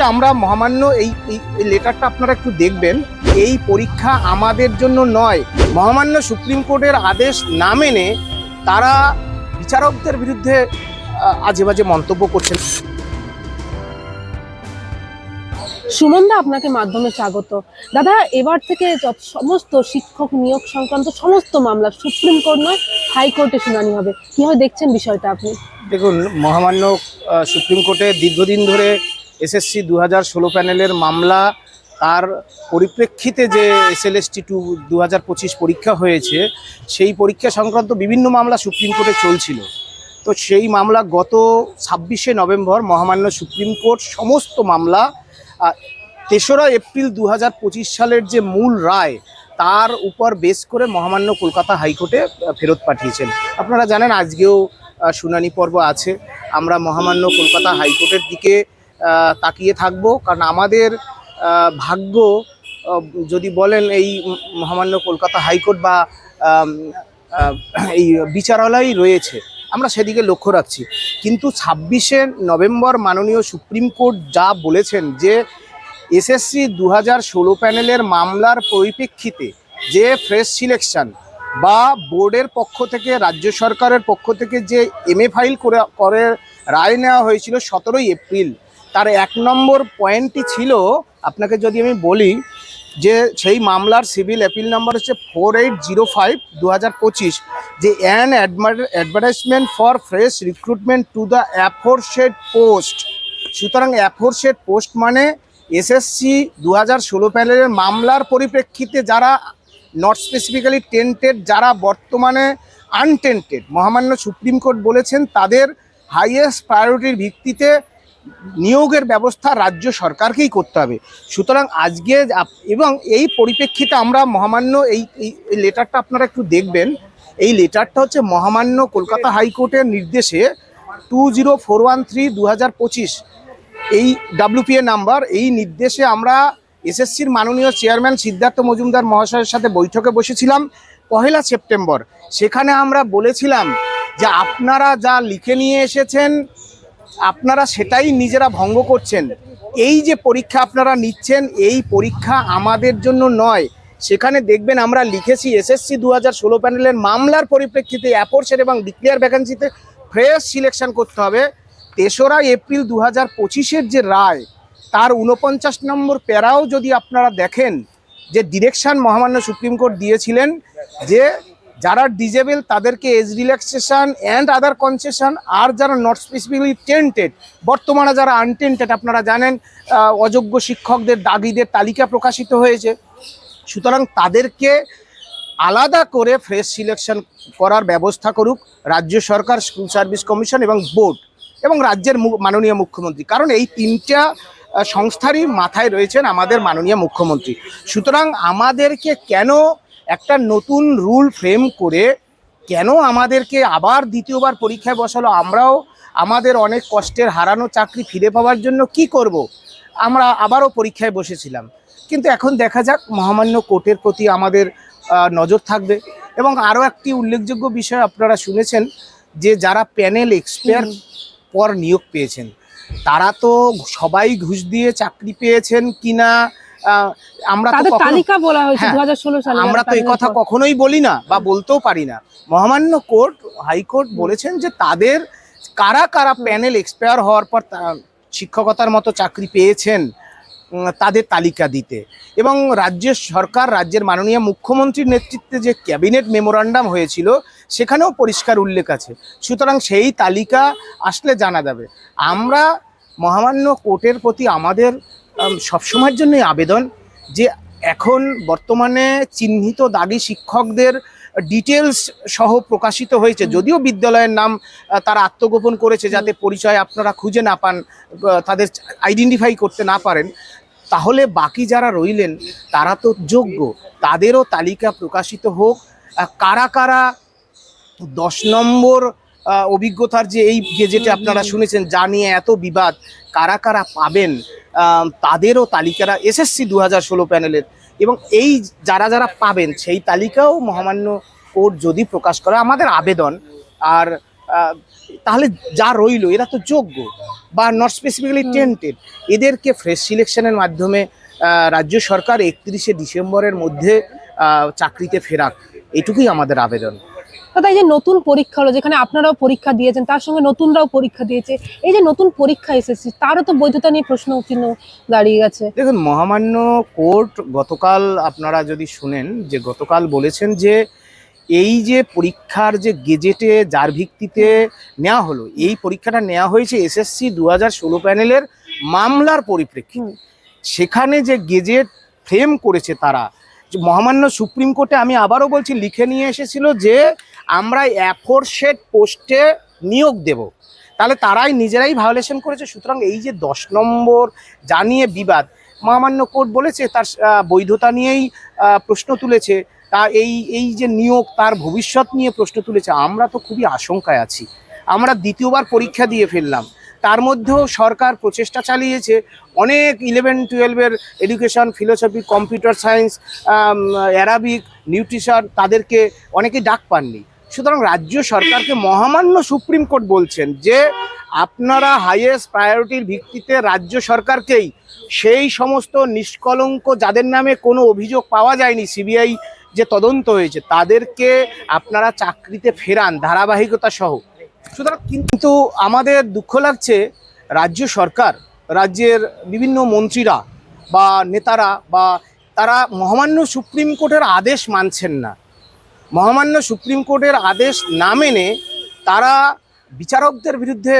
পরিপ্রেক্ষিতে আমরা মহামান্য এই এই- এই লেটারটা আপনারা একটু দেখবেন এই পরীক্ষা আমাদের জন্য নয়। মহামান্য সুপ্রিম কোর্টের আদেশ না মেনে তারা বিচারকদের বিরুদ্ধে আজে বাজে মন্তব্য করছেন। সুমনদা আপনাকে মাধ্যমে স্বাগত। দাদা এবার থেকে সমস্ত শিক্ষক নিয়োগ সংক্রান্ত সমস্ত মামলা সুপ্রিম কোর্ট নয় হাইকোর্টে শুনানি হবে। কীভাবে দেখছেন বিষয়টা আপনি? দেখুন মহামান্য সুপ্রিম কোর্টে দীর্ঘদিন ধরে এসএসসি দু হাজার ষোলো প্যানেলের মামলা, তার পরিপ্রেক্ষিতে যে এসএলএসটি টু দু হাজার পঁচিশ পরীক্ষা হয়েছে, সেই পরীক্ষা সংক্রান্ত বিভিন্ন মামলা সুপ্রিম কোর্টে চলছিল। তো সেই মামলা গত ছাব্বিশে নভেম্বর মহামান্য সুপ্রিম কোর্ট সমস্ত মামলা তেসরা এপ্রিল দু হাজার পঁচিশ সালের যে মূল রায়, তার উপর বেস করে মহামান্য কলকাতা হাইকোর্টে ফেরত পাঠিয়েছেন। আপনারা জানেন আজকেও শুনানি পর্ব আছে। আমরা মহামান্য কলকাতা হাইকোর্টের দিকে তাকিয়ে থাকব। কারণ আমাদের ভাগ্য যদি বলেন এই মহামান্য কলকাতা হাইকোর্ট বা এই বিচারালয়ই রয়েছে, আমরা সেদিকে লক্ষ্য রাখছি। কিন্তু ছাব্বিশে নভেম্বর মাননীয় সুপ্রিম কোর্ট যা বলেছেন যে এসএসসি দু হাজার ষোলো প্যানেলের মামলার পরিপ্রেক্ষিতে যে ফ্রেশ সিলেকশন বা বোর্ডের পক্ষ থেকে, রাজ্য সরকারের পক্ষ থেকে যে এমএ ফাইল করে করে রায় নেওয়া হয়েছিল সতেরোই এপ্রিল তার এক নম্বর পয়েন্টটি ছিল, আপনাকে যদি আমি বলি যে সেই মামলার সিভিল অ্যাপিল নাম্বার হচ্ছে ফোর এইট জিরো ফাইভ দু হাজার পঁচিশ, যে an advertisement for fresh recruitment to the aforesaid post সুতরাং অ্যাফোরশেড পোস্ট মানে এসএসসি দু হাজার ষোলো প্যানেলের মামলার পরিপ্রেক্ষিতে যারা নট স্পেসিফিক্যালি টেন্টেড যারা বর্তমানে আনটেন্টেড মহামান্য সুপ্রিম কোর্ট বলেছেন তাদের হাইয়েস্ট প্রায়োরিটির ভিত্তিতে নিয়োগের ব্যবস্থা রাজ্য সরকারকেই করতে হবে। সুতরাং আজকে এবং এই পরিপ্রেক্ষিতে আমরা মহামান্য এই এই লেটারটা আপনারা একটু দেখবেন। এই লেটারটা হচ্ছে মহামান্য কলকাতা হাইকোর্টের নির্দেশে two zero four one three দু হাজার পঁচিশ এই ডাব্লিউপিএ নাম্বার, এই নির্দেশে আমরা এসএসসির মাননীয় চেয়ারম্যান সিদ্ধার্থ মজুমদার মহাশয়ের সাথে বৈঠকে বসেছিলাম পহেলা সেপ্টেম্বর। সেখানে আমরা বলেছিলাম যে আপনারা যা লিখে নিয়ে এসেছেন আপনারা সেটাই নিজেরা ভঙ্গ করছেন। এই যে পরীক্ষা আপনারা নিচ্ছেন, এই পরীক্ষা আমাদের জন্য নয়। সেখানে দেখবেন আমরা লিখেছি এসএসসি দু হাজার ষোলো প্যানেলের মামলার পরিপ্রেক্ষিতে অ্যাপোর্সের এবং ডিক্লেয়ার ভ্যাকেন্সিতে ফ্রেশ সিলেকশন করতে হবে। তেসরা এপ্রিল দু হাজার পঁচিশের যে রায়, তার উনপঞ্চাশ নম্বর প্যারাও যদি আপনারা দেখেন, যে ডিরেকশন মহামান্য সুপ্রিম কোর্ট দিয়েছিলেন, যে যারা ডিজেবল তাদেরকে as relaxation and other concession আর যারা নট স্পেসিফিকলি টেন্টেড বর্তমানে যারা আনটেন্টেড আপনারা জানেন অযোগ্য শিক্ষকদের দাগিদের তালিকা প্রকাশিত হয়েছে। সুতরাং তাদেরকে আলাদা করে ফ্রেশ সিলেকশন করার ব্যবস্থা করুক রাজ্য সরকার স্কুল সার্ভিস কমিশন এবং বোর্ড এবং রাজ্যের মাননীয় মুখ্যমন্ত্রী। কারণ এই তিনটা সংস্থারই মাথায় রয়েছেন আমাদের মাননীয় মুখ্যমন্ত্রী। সুতরাং আমাদেরকে কেন একটা নতুন রুল ফ্রেম করে কেন আমাদেরকে আবার দ্বিতীয়বার পরীক্ষায় বসালো? আমরাও আমাদের অনেক কষ্টের হারানো চাকরি ফিরে পাওয়ার জন্য কি করব। আমরা আবারও পরীক্ষায় বসেছিলাম। কিন্তু এখন দেখা যাক মহামান্য কোর্টের প্রতি আমাদের নজর থাকবে। এবং আরও একটি উল্লেখযোগ্য বিষয় আপনারা শুনেছেন যে যারা প্যানেল এক্সপায়ার পর নিয়োগ পেয়েছেন তারা তো সবাই ঘুষ দিয়ে চাকরি পেয়েছেন কিনা? আমরা তো তাদের তালিকা বলা হয়েছে হ্যাঁ, সালে আমরা তো এই কথা কখনোই বলি না বা বলতেও পারি না। মহামান্য কোর্ট হাইকোর্ট বলেছেন যে তাদের কারা কারা প্যানেল এক্সপায়ার হওয়ার পর শিক্ষকতার মতো চাকরি পেয়েছেন তাদের তালিকা দিতে। এবং রাজ্যের সরকার রাজ্যের মাননীয় মুখ্যমন্ত্রীর নেতৃত্বে যে ক্যাবিনেট মেমোরান্ডাম হয়েছিল সেখানেও পরিষ্কার উল্লেখ আছে। সুতরাং সেই তালিকা আসলে জানা যাবে। আমরা মহামান্য কোর্টের প্রতি আমাদের আম, সবসময়ের জন্যই আবেদন যে এখন বর্তমানে চিহ্নিত দাগি শিক্ষকদের ডিটেলস সহ প্রকাশিত হয়েছে। যদিও বিদ্যালয়ের নাম তারা আত্মগোপন করেছে যাতে পরিচয় আপনারা খুঁজে না পান তাদের আইডেন্টিফাই করতে না পারেন তাহলে বাকি যারা রইলেন তারা তো যোগ্য। তাদেরও তালিকা প্রকাশিত হোক। কারা কারা দশ নম্বর অভিজ্ঞতার যে এই গেজেটে আপনারা শুনেছেন যা নিয়ে এত বিবাদ কারা কারা পাবেন তাদেরও তালিকারা এসএসসি দু হাজার ষোলো প্যানেলের। এবং এই যারা যারা পাবেন সেই তালিকাও মহামান্য কোর্ট যদি প্রকাশ করে আমাদের আবেদন। আর তাহলে যা রইল এরা তো যোগ্য বা নট স্পেসিফিক্যালি টেন্টেড এদেরকে ফ্রেশ সিলেকশনের মাধ্যমে রাজ্য সরকার একত্রিশে ডিসেম্বরের মধ্যে চাকরিতে ফেরাক। এটুকুই আমাদের আবেদন। দাদা এই যে নতুন পরীক্ষা হলো, যেখানে আপনারাও পরীক্ষা দিয়েছেন, তার সঙ্গে নতুনরাও পরীক্ষা দিয়েছে, এই যে নতুন পরীক্ষা এসেছে, তারও তো বৈধতা নিয়ে প্রশ্ন চিহ্ন দাঁড়িয়ে গেছে। দেখুন, মহামান্য কোর্ট গতকাল আপনারা যদি শুনেন, যে গতকাল বলেছেন যে এই যে পরীক্ষার যে গেজেটে যার ভিত্তিতে নেওয়া হলো, এই পরীক্ষাটা নেওয়া হয়েছে এসএসসি দু হাজার ষোলো প্যানেলের মামলার পরিপ্রেক্ষিতে। সেখানে যে গেজেট ফ্রেম করেছে তারা মহামান্য সুপ্রিম কোর্টে আমি আবারও বলছি, লিখে নিয়ে এসেছিল যে আমরা অ্যাফোরশেড পোস্টে নিয়োগ দেব। তাহলে তারাই নিজেরাই ভায়োলেশন করেছে, সুতরাং এই যে দশ নম্বর জানিয়ে বিবাদ, মহামান্য কোর্ট বলেছে তার বৈধতা নিয়েই প্রশ্ন তুলেছে, তা এই এই যে নিয়োগ তার ভবিষ্যৎ নিয়ে প্রশ্ন তুলেছে, আমরা তো খুবই আশঙ্কায় আছি। আমরা দ্বিতীয়বার পরীক্ষা দিয়ে ফেললাম। তার মধ্যেও সরকার প্রচেষ্টা চালিয়েছে, অনেক ইলেভেন টুয়েলভের education philosophy computer science Arabic nutrition তাদেরকে অনেকেই ডাক পাননি। সুতরাং রাজ্য সরকারকে মহামান্য সুপ্রিম কোর্ট বলছেন যে আপনারা হাইয়েস্ট প্রায়োরিটির ভিত্তিতে রাজ্য সরকারকেই সেই সমস্ত নিষ্কলঙ্ক যাদের নামে কোনো অভিযোগ পাওয়া যায়নি সিবিআই যে তদন্ত হয়েছে, তাদেরকে আপনারা চাকরিতে ফেরান, ধারাবাহিকতা সহ। সুতরাং কিন্তু আমাদের দুঃখ লাগছে, রাজ্য সরকার, রাজ্যের বিভিন্ন মন্ত্রীরা বা নেতারা বা তারা মহামান্য সুপ্রিম কোর্টের আদেশ মানছেন না। মহামান্য সুপ্রিম কোর্টের আদেশ না মেনে তারা বিচারকদের বিরুদ্ধে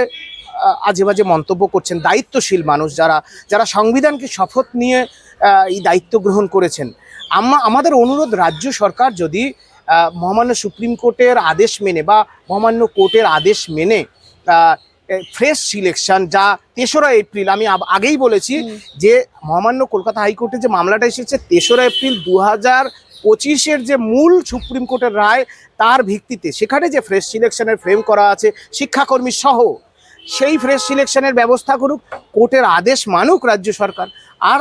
আজে বাজে মন্তব্য করছেন দায়িত্বশীল মানুষ যারা যারা সংবিধানকে শপথ নিয়ে এই দায়িত্ব গ্রহণ করেছেন। আমা আমাদের অনুরোধ রাজ্য সরকার যদি মহামান্য সুপ্রিম কোর্টের আদেশ মেনে বা মহামান্য কোর্টের আদেশ মেনে ফ্রেশ সিলেকশন যা তেসরা এপ্রিল আমি আগেই বলেছি যে মহামান্য কলকাতা হাইকোর্টে যে মামলাটা এসেছে তেসরা এপ্রিল দু হাজার পঁচিশের যে মূল সুপ্রিম কোর্টের রায়, তার ভিত্তিতে সেখানে যে ফ্রেশ সিলেকশনের ফ্রেম করা আছে, শিক্ষাকর্মী সহ, সেই ফ্রেশ সিলেকশনের ব্যবস্থা করুক, কোর্টের আদেশ মানুক রাজ্য সরকার। আর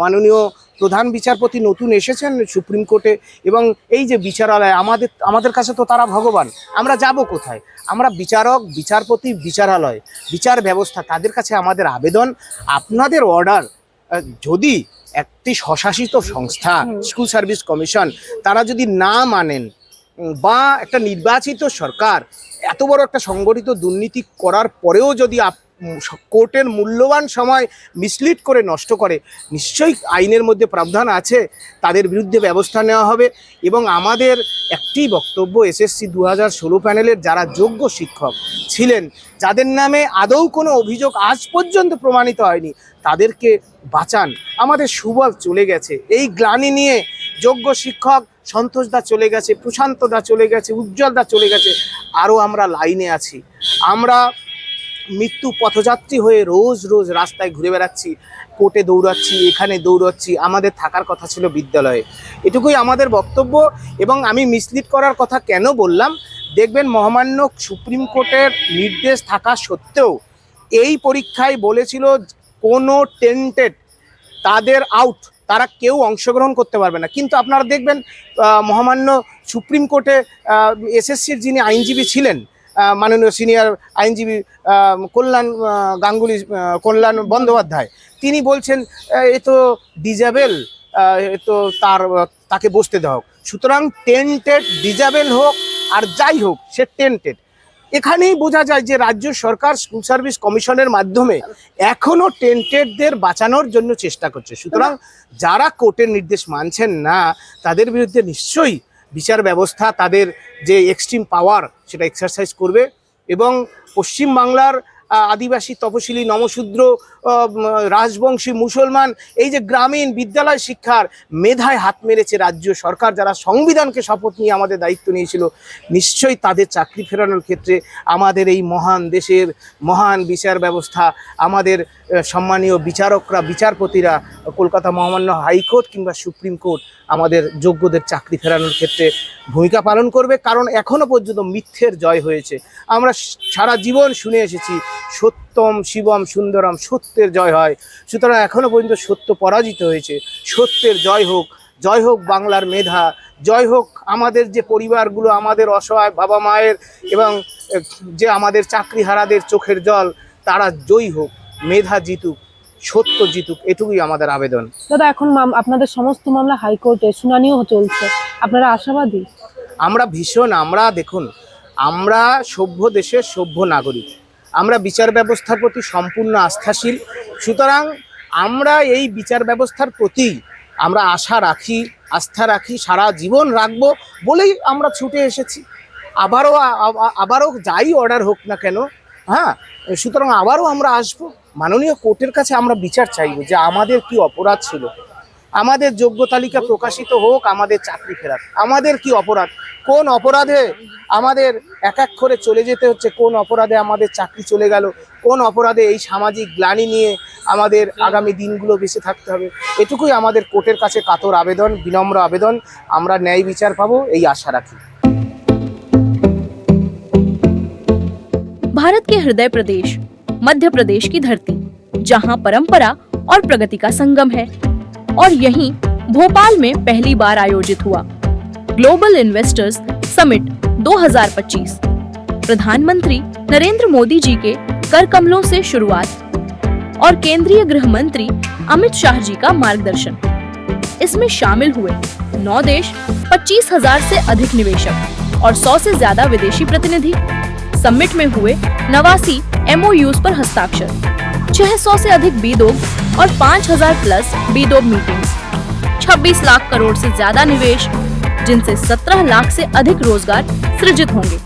মাননীয় প্রধান বিচারপতি নতুন এসেছেন সুপ্রিম কোর্টে, এবং এই যে বিচারালয়, আমাদের আমাদের কাছে তো তারা ভগবান। আমরা যাব কোথায়? আমরা বিচারক, বিচারপতি, বিচারালয়, বিচার ব্যবস্থা, তাদের কাছে আমাদের আবেদন। আপনাদের অর্ডার যদি একটি স্বশাসিত সংস্থা স্কুল সার্ভিস কমিশন তারা যদি না মানেন বা একটা নির্বাচিত সরকার এত বড় একটা সংগঠিত দুর্নীতি করার পরেও যদি কোর্টের মূল্যবান সময় মিসলিড করে নষ্ট করে। নিশ্চয়ই আইনের মধ্যে প্রাবধান আছে, তাদের বিরুদ্ধে ব্যবস্থা নেওয়া হবে এবং আমাদের একটি বক্তব্য এসএসসি দু হাজার ষোলো প্যানেলের যারা যোগ্য শিক্ষক ছিলেন, যাদের নামে আদৌ কোনো অভিযোগ আজ পর্যন্ত প্রমাণিত হয়নি, তাদেরকে বাঁচান। আমাদের সুবল চলে গেছে। এই গ্লানি নিয়ে যোগ্য শিক্ষক সন্তোষ দা চলে গেছে, প্রশান্ত দা চলে গেছে, উজ্জ্বল দা চলে গেছে, আরও আমরা লাইনে আছি। আমরা মৃত্যু পথযাত্রী হয়ে রোজ রোজ রাস্তায় ঘুরে বেড়াচ্ছি, কোর্টে দৌড়াচ্ছি, এখানে দৌড়াচ্ছি, আমাদের থাকার কথা ছিল বিদ্যালয়ে। এটুকুই আমাদের বক্তব্য এবং আমি মিসলিড করার কথা কেন বললাম? দেখবেন মহামান্য সুপ্রিম কোর্টের নির্দেশ থাকা সত্ত্বেও এই পরীক্ষায় বলেছিল কোনো টেন্টেড তাদের আউট তারা কেউ অংশগ্রহণ করতে পারবে না। কিন্তু আপনারা দেখবেন মহামান্য সুপ্রিম কোর্টে এসএসসির যিনি আইনজীবী ছিলেন মাননীয় সিনিয়র আইনজীবী কল্যাণ গাঙ্গুলি কল্যাণ বন্দ্যোপাধ্যায়। তিনি বলছেন, এ তো ডিজাবেল তো তার, তাকে বসতে দেওয়া হোক। সুতরাং টেন্টেড ডিজাবেল হোক আর যাই হোক, সে টেন্টেড। এখানেই বোঝা যায় যে রাজ্য সরকার স্কুল সার্ভিস কমিশনের মাধ্যমে এখনও টেন্টেডদের বাঁচানোর জন্য চেষ্টা করছে। সুতরাং যারা কোর্টের নির্দেশ মানছেন না, তাদের বিরুদ্ধে নিশ্চয়ই বিচার ব্যবস্থা তাদের যে এক্সট্রিম পাওয়ার সেটা এক্সারসাইজ করবে এবং পশ্চিমবাংলার আহ, আদিবাসী তপশিলি, নমশূদ্র রাজবংশী, মুসলমান, এই যে গ্রামীণ বিদ্যালয় শিক্ষার মেধায় হাত মেরেছে রাজ্য সরকার, যারা সংবিধানকে শপথ নিয়ে আমাদের দায়িত্ব নিয়েছিল, নিশ্চয়ই তাদের চাকরি ফেরানোর ক্ষেত্রে আমাদের এই মহান দেশের মহান বিচার ব্যবস্থা, আমাদের সম্মানীয় বিচারকরা, বিচারপতিরা, কলকাতা মহামান্য হাইকোর্ট কিংবা সুপ্রিম কোর্ট আমাদের যোগ্যদের চাকরি ফেরানোর ক্ষেত্রে ভূমিকা পালন করবে, কারণ এখনও পর্যন্ত মিথ্যের জয় হয়েছে। আমরা সারা জীবন শুনে এসেছি সত্যম শিবম সুন্দরম সত্যের জয় হয়। সুতরাং এখনও পর্যন্ত সত্য পরাজিত হয়েছে। সত্যের জয় হোক জয় হোক বাংলার মেধা জয় হোক আমাদের যে পরিবারগুলো আমাদের অসহায় বাবা মায়ের এবং যে আমাদের চাকরিহারাদের চোখের জল তারা জয়ী হোক মেধা জিতুক সত্য জিতুক এটুকুই আমাদের আবেদন। দাদা এখন আপনাদের সমস্ত মামলা হাইকোর্টে শুনানিও চলছে। আপনারা আশাবাদী? আমরা ভীষণ আমরা দেখুন আমরা সভ্য দেশের সভ্য নাগরিক। আমরা বিচার ব্যবস্থার প্রতি সম্পূর্ণ আস্থাশীল। সুতরাং আমরা এই বিচার ব্যবস্থার প্রতি আমরা আশা রাখি, আস্থা রাখি, সারা জীবন রাখব বলেই আমরা ছুটে এসেছি। আবারও আবারও যাই অর্ডার হোক না কেন হ্যাঁ সুতরাং আবারও আমরা আসব। মাননীয় কোর্টের কাছে আমরা বিচার চাইব যে আমাদের কি অপরাধ ছিল। আমাদের যোগ্য তালিকা প্রকাশিত হোক আমাদের চাকরি ফেরাক আমাদের কি অপরাধ কোন অপরাধে আমাদের এক এক করে চলে যেতে হচ্ছে কোন অপরাধে আমাদের চাকরি চলে গেল কোন অপরাধে এই সামাজিক গ্লানি নিয়ে আমাদের আগামী দিনগুলো বেঁচে থাকতে হবে এটুকুই আমাদের কোর্টের কাছে কাতর আবেদন বিনম্র আবেদন আমরা ন্যায় বিচার পাবো এই আশা রাখি भारत के हृदय प्रदेश मध्य प्रदेश की धरती जहां परंपरा और प्रगति का संगम है और यहीं भोपाल में पहली बार आयोजित हुआ। ग्लोबल इन्वेस्टर्स समिट 2025 प्रधानमंत्री नरेंद्र मोदी जी के कर कमलों से शुरुआत और केंद्रीय गृह मंत्री अमित शाह जी का मार्गदर्शन। इसमें शामिल हुए नौ देश, पच्चीस हज़ार से अधिक निवेशक और सौ से ज़्यादा विदेशी प्रतिनिधि। समिट में हुए नवासी एमओयूज पर हस्ताक्षर। 600 से अधिक बीदोग और 5000 प्लस बीदोग मीटिंग्स 26 लाख करोड़ से ज़्यादा निवेश, जिनसे 17 लाख से अधिक रोज़गार सृजित होंगे।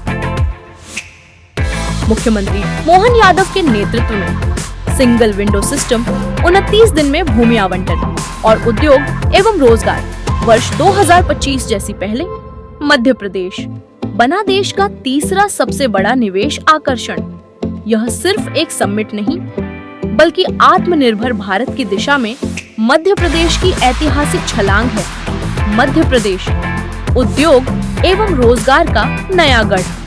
मुख्यमंत्री मोहन यादव के नेतृत्व में सिंगल विंडो सिस्टम 29 दिन में भूमि आवंटन और उद्योग एवं रोज़गार वर्ष 2025 जैसी पहले मध्य प्रदेश बना देश का तीसरा सबसे बड़ा निवेश आकर्षण। यह सिर्फ़ एक समिट नहीं बल्कि आत्मनिर्भर भारत की दिशा में मध्य प्रदेश की ऐतिहासिक छलांग है। मध्य प्रदेश, उद्योग एवं रोज़गार का नया गढ़।